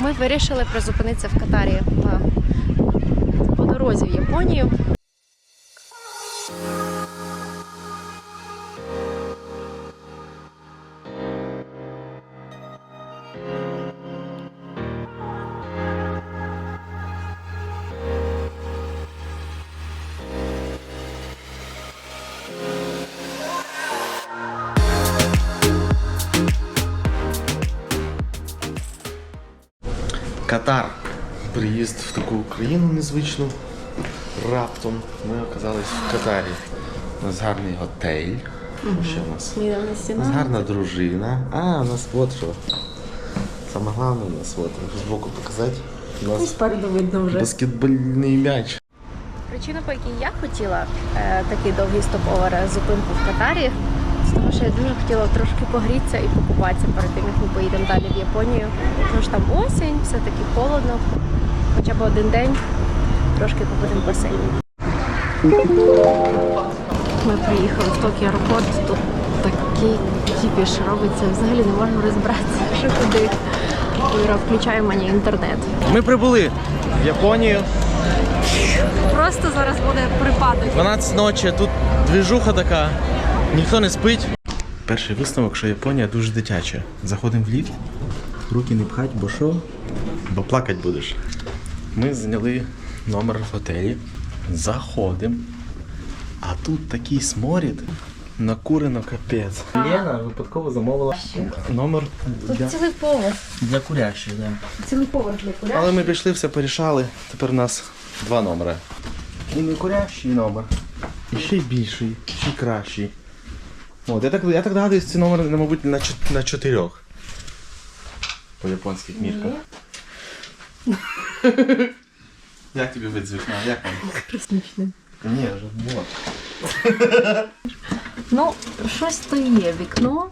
ми вирішили призупинитися в Катарі по дорозі в Японію. Катар. Приїзд в таку країну незвичну. Раптом ми оказались в Катарі. У нас гарний готель. Ще у нас. У нас гарна дружина. А, у нас от що. Саме головне у нас от, можу збоку показати. У нас Спереду видно вже. баскетбольний м'яч. Причина, по якій я хотіла е, такий довгий стоповер е, зупинку в Катарі, з що я дуже хотіла трошки погрітися і покупатися перед тим, як ми поїдемо далі в Японію. Тому що там осінь, все таки холодно. Хоча б один день трошки побудемо в басейні. Ми приїхали в Токіо аеропорт. Тут такий кіпіш робиться. Взагалі не можемо розібратися, що куди. Юра включає мені інтернет. Ми прибули в Японію. Просто зараз буде припадок. 12 ночі, тут двіжуха така, ніхто не спить. Перший висновок, що Японія дуже дитяча. Заходимо в ліфт, руки не пхать, бо що? Бо плакать будеш. Ми зайняли номер в готелі, заходимо, а тут такий сморід. Накурено капець. Лена випадково замовила номер для, Цілий поверх. для курящих. Да. Цілий поверх для куря. Але ми пішли, все порішали. Тепер у нас два номери. І не курящий номер. І ще й більший, ще й кращий. От, я так, я так догадуюсь, ці номери, ну, мабуть, на, чот- на чотирьох. По японських мірках. Як тобі вид з вікна? Як вам? Космічний. Ні, вже було. Ну, щось то є вікно.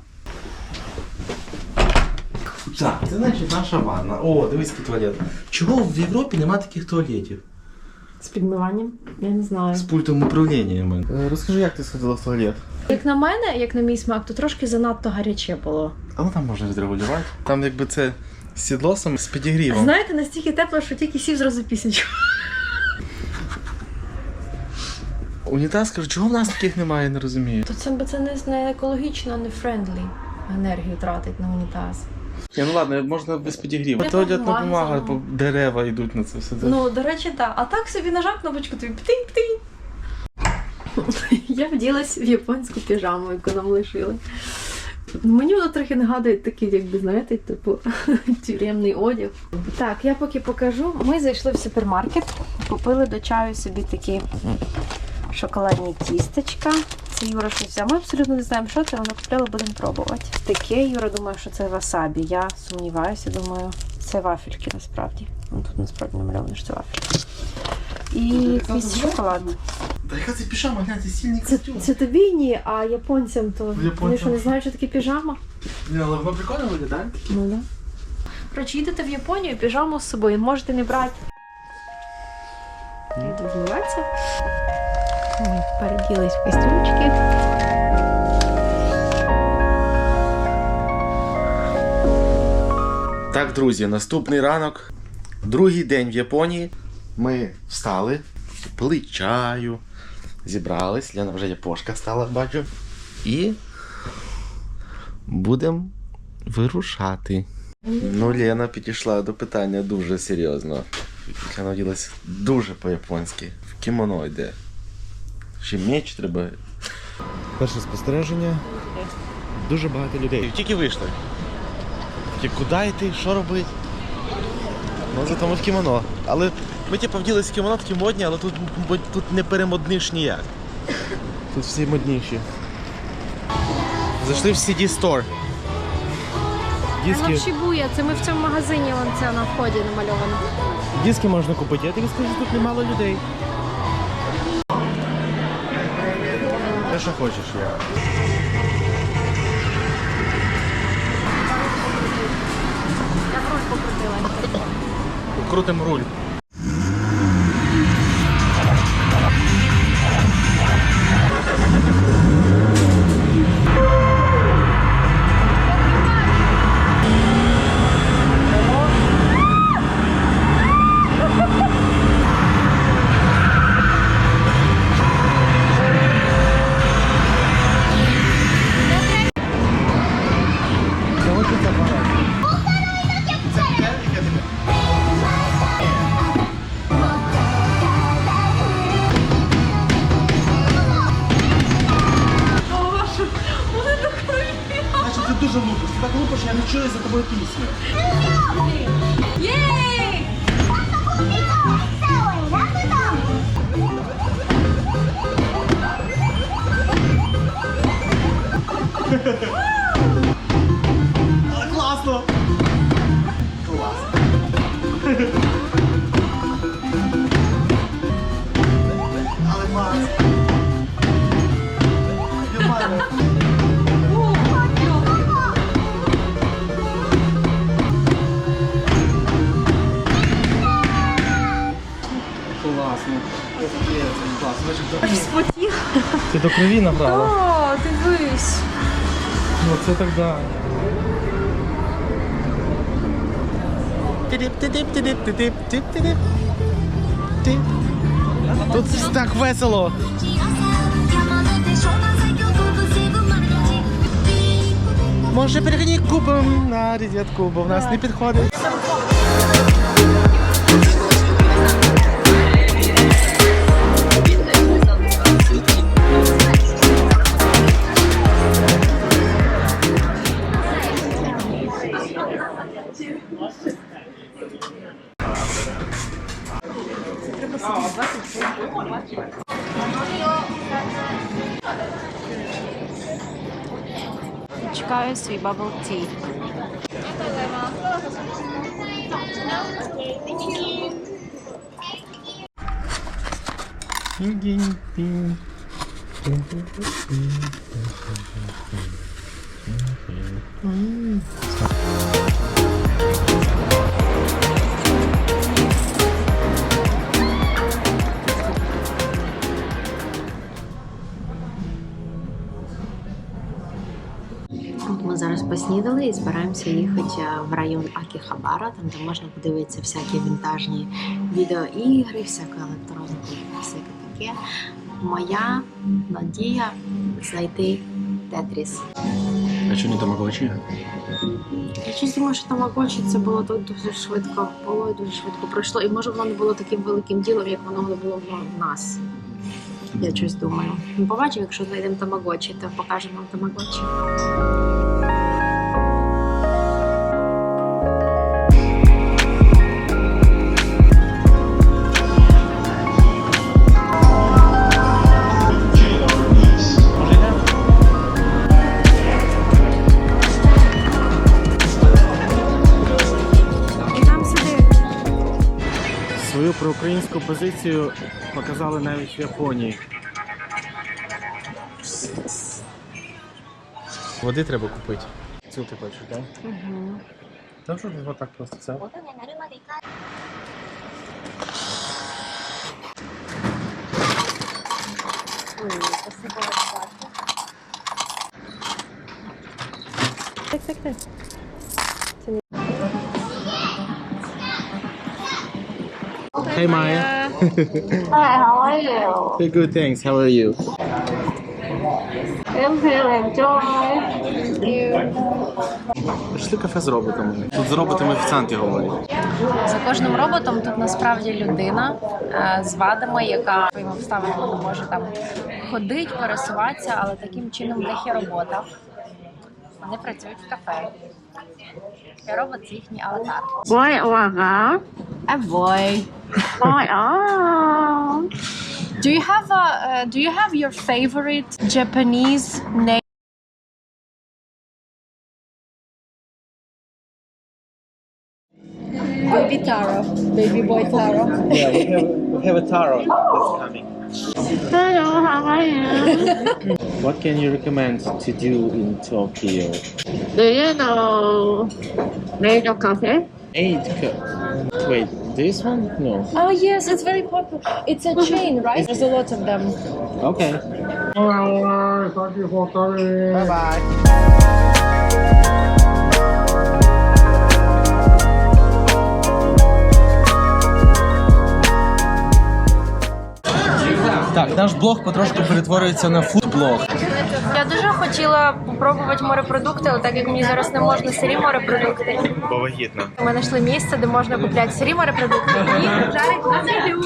Так, це значить наша ванна. О, дивись, який туалет. Чого в Європі нема таких туалетів? З підмиванням? Я не знаю. З пультом управління. Е, Розкажи, як ти сходила в туалет? Як на мене, як на мій смак, то трошки занадто гаряче було. Але там можна відрегулювати. Там якби це з сідлосом, з підігрівом. Знаєте, настільки тепло, що тільки сів зразу пісеньку. Унітаз кажу, чого в нас таких немає, не розумію. То це, бо це не, не екологічно, не френдлі. Енергію тратить на унітаз. Ні, ну ладно, можна без підігріву. Я Туалетна бумага бо дерева йдуть на це все. Ну, до речі, так. А так собі нажав кнопочку тобі птинь птинь. Я вділась в японську піжаму, яку нам лишили. Мені воно трохи нагадує такий, якби знаєте, типу тюремний одяг. Так, я поки покажу. Ми зайшли в супермаркет, купили до чаю собі такі шоколадні тістечка. Це Юра щось взяв. Ми абсолютно не знаємо, що це, але купляли, будемо пробувати. Таке Юра думає, що це васабі. Я сумніваюся, думаю, це вафельки насправді. Ну, тут насправді намальовано, що це вафельки. І якийсь шоколад. Та яка це піжама, глянь, це стільний Це, костюм. це тобі ні, а японцям то вони Японцям. що не знають, що таке піжама? Ні, але воно прикольно виглядає. Ну да. Коротше, їдете в Японію, піжаму з собою можете не брати. Йду вмиватися. Ми переділись в костюмчики. Так, друзі, наступний ранок, другий день в Японії. Ми встали, пили чаю, зібрались. Лена вже япошка стала, бачу. І будемо вирушати. Ну, Лена підійшла до питання дуже серйозно. Лена оділась дуже по-японськи. В кімоно йде. Ще меч треба. Перше спостереження. Дуже багато людей. Тільки вийшли. Тільки куди йти, що робити? Ну, зато ми в кімоно. Але ми типу вділись в кімоно такі модні, але тут, бо тут не перемодниш ніяк. Тут всі модніші. Зайшли в CD Store. Це в Шибуя, це ми в цьому магазині, вон це на вході намальовано. Диски можна купити. Я тобі скажу, тут немало людей. Те, що хочеш, я. Крутим руль. до крові набрала. О, дивись. Ну це так да. Тут так весело. Може, перегні купимо на рідятку, бо в нас не підходить. bubble tea. Поснідали і збираємося їхати е, в район Акіхабара, там де можна подивитися всякі вінтажні відеоігри, всяку електроніку, всяке таке. Моя надія знайти Тетріс. А що не тамагочі? Я щось думаю, що Тамагочі це було тут дуже швидко було і дуже швидко пройшло. І може воно не було таким великим ділом, як воно було в нас. Я щось думаю. Ну, побачимо, якщо знайдемо Тамагочі, то покажемо вам Тамагочі. Українську позицію показали навіть в Японії. Води треба купити. Цю ти хочеш, так? Угу. Там що тут так просто це? Так, так, так. Hey Maya. Hi, how are you? Hey, good thanks. How are you? I'm feeling joy. Пішли кафе з роботами. Тут з роботами офіціанти говорять. За кожним роботом тут насправді людина е, з вадами, яка своїм обставинам не може там ходити, пересуватися, але таким чином в них є робота. Вони працюють в кафе. І робот це їхній аватар. Boy or girl? A boy. Boy, oh. Do you have a uh, Do you have your favorite Japanese name? Baby Taro, baby boy Taro. Yeah, we have, we have a Taro that's coming. Hello, how are you? What can you recommend to do in Tokyo? Do you know Radio Cafe? Eight cup. Wait, this one? No. Oh yes, it's very popular. It's a mhm. chain, right? There's a lot of them. Okay. Bye bye. Так, наш блог потрошку перетворюється на фудблог. Я дуже хотіла попробувати морепродукти, але так як мені зараз не можна сирі морепродукти. Бо вагітна. Ми знайшли місце, де можна купляти сирі морепродукти і жарити на грилю.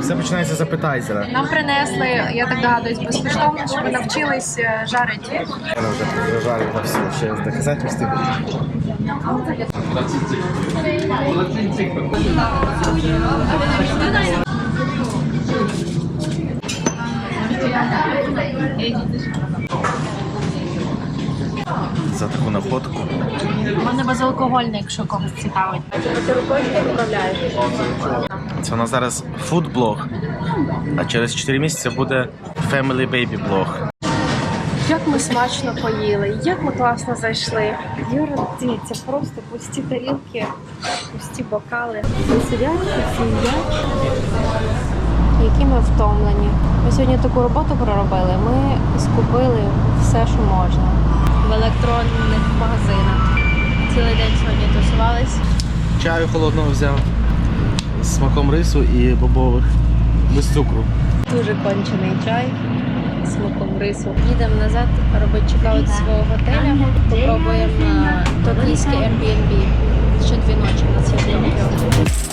Все починається з апетайзера. Нам принесли, я так догадуюсь, безкоштовно, щоб ми навчились е, жарити. Я вже зажарив на все, ще з доказательств. За таку находку. Вони безалкогольне, якщо когось цікавить. Це у нас зараз фуд-блог, а через 4 місяці буде Family Baby блог. Як ми смачно поїли, як ми класно зайшли. Юра, дивіться, просто пусті тарілки, пусті бокали. Сидять, всі їдять. Які ми втомлені. Ми сьогодні таку роботу проробили. Ми скупили все, що можна в електронних магазинах. Цілий день сьогодні тусувались. Чаю холодного взяв з смаком рису і бобових. Без цукру. Дуже кончений чай з смаком рису. Їдемо назад робити чекаут свого готеля. Попробуємо токійське Airbnb. Ще дві ночі на цій